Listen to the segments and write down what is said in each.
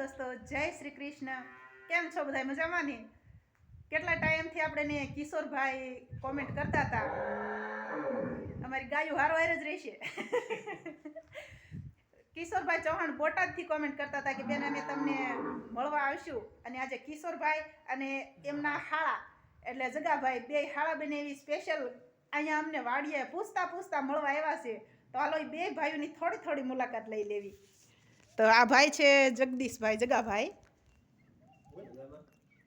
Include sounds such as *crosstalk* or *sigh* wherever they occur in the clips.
દોસ્તો, જય શ્રી કૃષ્ણ. કેમ છો બધા મજામાં ને કેટલા ટાઈમથી આપણે ને કિશોરભાઈ કોમેન્ટ કરતા હતા? અમારી ગાયું હારો હારે જ રહેશે. *laughs* કિશોરભાઈ ચૌહાણ બોટાદથી કોમેન્ટ કરતા હતા કે, બેન, અમે તમને મળવા આવશું. અને આજે કિશોરભાઈ અને એમના હાળા, એટલે જગાભાઈ, બે હાળા બને એવી સ્પેશિયલ અહીંયા અમને વાડીએ પૂછતા પૂછતા મળવા આવ્યા છે. તો હાલો બે ભાઈઓની થોડી થોડી મુલાકાત લઈ લેવી. તો આ ભાઈ છે જગદીશભાઈ જગાભાઈ.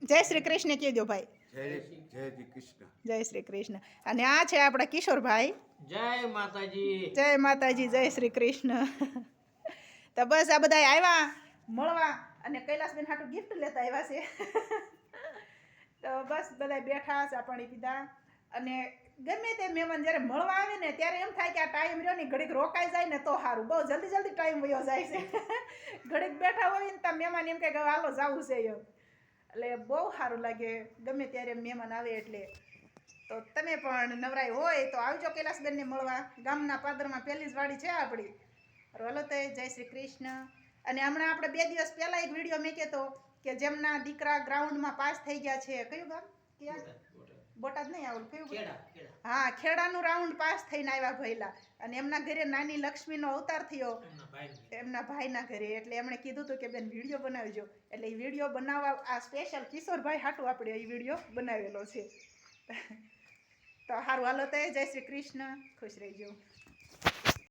જય શ્રી કૃષ્ણ કહી દો ભાઈ. જય જય શ્રી કૃષ્ણ. જય શ્રી કૃષ્ણ. અને આ છે આપણા કિશોરભાઈ. જય માતાજી. જય માતાજી જય શ્રી કૃષ્ણ. તો બસ આ બધા આવ્યા મળવા અને કૈલાસબેન હાટું ગિફ્ટ લેતા આવ્યા છે. તો બસ બધા બેઠા ચા પાણી પીધા. અને ગમે તે મહેમાન જ્યારે મળવા આવે ને, ત્યારે એમ થાય કે આ ટાઈમ રહ્યો ને, ઘડીક રોકાઈ જાય ને, તો સારું બહુ જલ્દી જલ્દી ટાઈમ વયો જાય છે. *laughs* ઘડીક બેઠા હોય ને, ત્યાં મહેમાન એમ કહે કે હાલો, જવું છે એમ. એટલે બહુ સારું લાગે ગમે ત્યારે મહેમાન આવે એટલે. તો તમે પણ નવરાઈ હોય તો આવજો કૈલાસબેનને મળવા. ગામના પાદરમાં પહેલી જ વાડી છે આપણી. રોલો તો જય શ્રી કૃષ્ણ. અને હમણાં આપણે બે દિવસ પહેલાં એક વીડિયો મેં કહેતો કે જેમના દીકરા ગ્રાઉન્ડમાં પાસ થઈ ગયા છે. કયું ગામ? બોટાદ નહીં આવું ખેડા હા ખેડાનું રાઉન્ડ પાસ થઈને આવ્યા ભયલા. અને એમના ઘરે નાની લક્ષ્મીનો અવતાર થયો. એમના ભાઈના ઘરે. એટલે એમણે કીધું હતું કે બેન વીડિયો બનાવજો. એટલે એ વીડિયો બનાવવા આ સ્પેશિયલ કિશોરભાઈ હાટું આપણે એ વીડિયો બનાવેલો છે. *laughs* તો સારું હાલો તો જય શ્રી કૃષ્ણ. ખુશ રહેજો.